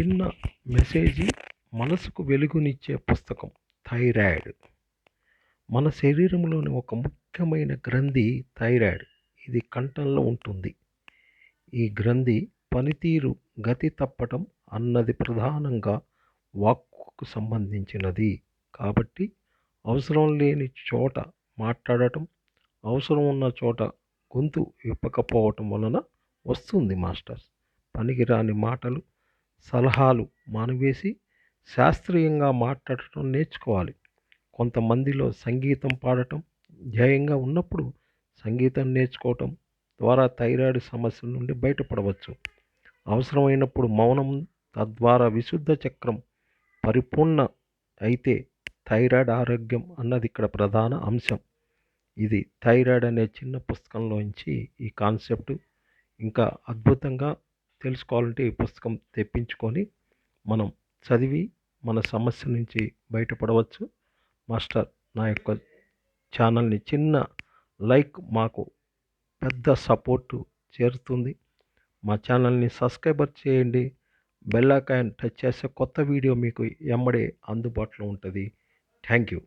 చిన్న మెసేజీ మనసుకు వెలుగునిచ్చే పుస్తకం థైరాయిడ్. మన శరీరంలోని ఒక ముఖ్యమైన గ్రంథి థైరాయిడ్. ఇది కంఠంలో ఉంటుంది. ఈ గ్రంథి పనితీరు గతి తప్పటం అన్నది ప్రధానంగా వాక్కుకు సంబంధించినది. కాబట్టి అవసరం లేని చోట మాట్లాడటం అవసరం ఉన్న చోట గొంతు విప్పకపోవటం వలన వస్తుంది మాస్టర్స్. పనికిరాని మాటలు సలహాలు మానివేసి శాస్త్రీయంగా మాట్లాడటం నేర్చుకోవాలి. కొంతమందిలో సంగీతం పాడటం ధ్యేయంగా ఉన్నప్పుడు సంగీతం నేర్చుకోవటం ద్వారా థైరాయిడ్ సమస్యల నుండి బయటపడవచ్చు. అవసరమైనప్పుడు మౌనం తద్వారా విశుద్ధ చక్రం పరిపూర్ణ అయితే థైరాయిడ్ ఆరోగ్యం అన్నది ఇక్కడ ప్రధాన అంశం. ఇది థైరాయిడ్ అనే చిన్న పుస్తకంలోంచి ఈ కాన్సెప్ట్ ఇంకా అద్భుతంగా తెలుసుకోవాలంటే ఈ పుస్తకం తెప్పించుకొని మనం చదివి మన సమస్య నుంచి బయటపడవచ్చు. మాస్టర్ నా యొక్క ఛానల్ని చిన్న లైక్ మాకు పెద్ద సపోర్టు చేరుతుంది. మా ఛానల్ని సబ్స్క్రైబర్ చేయండి. బెల్లాకాయన్ టచ్ చేస్తే కొత్త వీడియో మీకు ఎమ్మడే అందుబాటులో ఉంటుంది. Thank you.